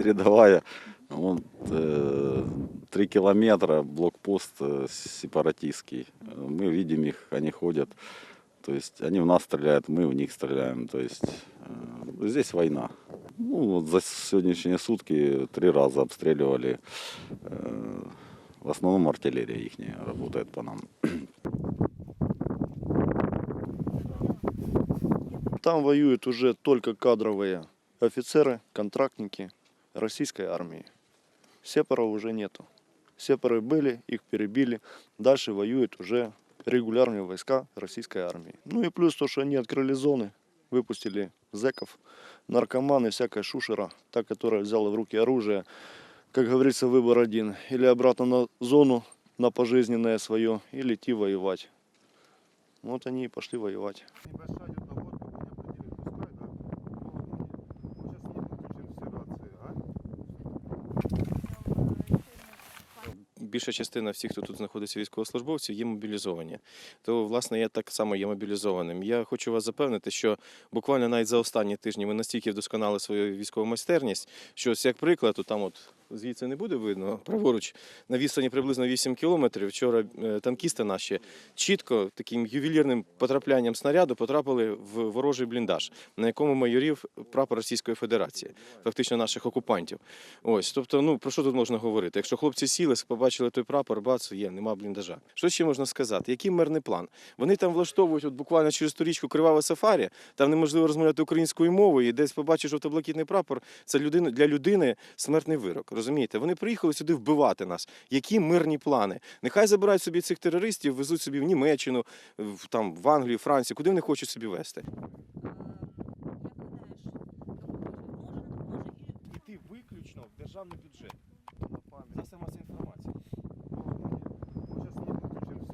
передовая. Вон э, километра блокпост э, сепаратистский. Мы видим их, они ходят. То есть они в нас стреляют, мы в них стреляем. То есть э, здесь война. Ну, вот за сегодняшние сутки три раза обстреливали. Э, в основном артиллерия их работает по нам. Там воюют уже только кадровые офицеры, контрактники российской армии. Сепаров уже нету. Сепары были, их перебили. Дальше воюют уже регулярные войска российской армии. Ну и плюс то, что они открыли зоны, выпустили зеков, наркоманы, всякая шушера, та, которая взяла в руки оружие. Как говорится, выбор один. Или обратно на зону, на пожизненное свое, или идти воевать. Вот они и пошли воевать. Більша частина всіх, хто тут знаходиться військовослужбовців, є мобілізовані. То, власне, я так само є мобілізованим. Я хочу вас запевнити, що буквально навіть за останні тижні ми настільки вдосконали свою військову майстерність, що ось як приклад, то там от звідси не буде видно, праворуч, на відстані приблизно 8 кілометрів. Вчора е, танкісти наші чітко таким ювелірним потраплянням снаряду потрапили в ворожий бліндаж, на якому майорів прапор Російської Федерації, фактично наших окупантів. Ось, тобто, ну про що тут можна говорити? Якщо хлопці сіли, побачили той прапор, бац, є, нема бліндажа. Що ще можна сказати? Який мирний план? Вони там влаштовують от буквально через ту річку Криваве Сафарі, там неможливо розмовляти українською мовою, і десь побачиш жовто-блакитний прапор. Це людина для людини смертний вирок. Розумієте? Вони приїхали сюди вбивати нас. Які мирні плани? Нехай забирають собі цих терористів, везуть собі в Німеччину, в там в Англію, Францію, куди вони хочуть собі вести. Іти виключно в державний бюджет.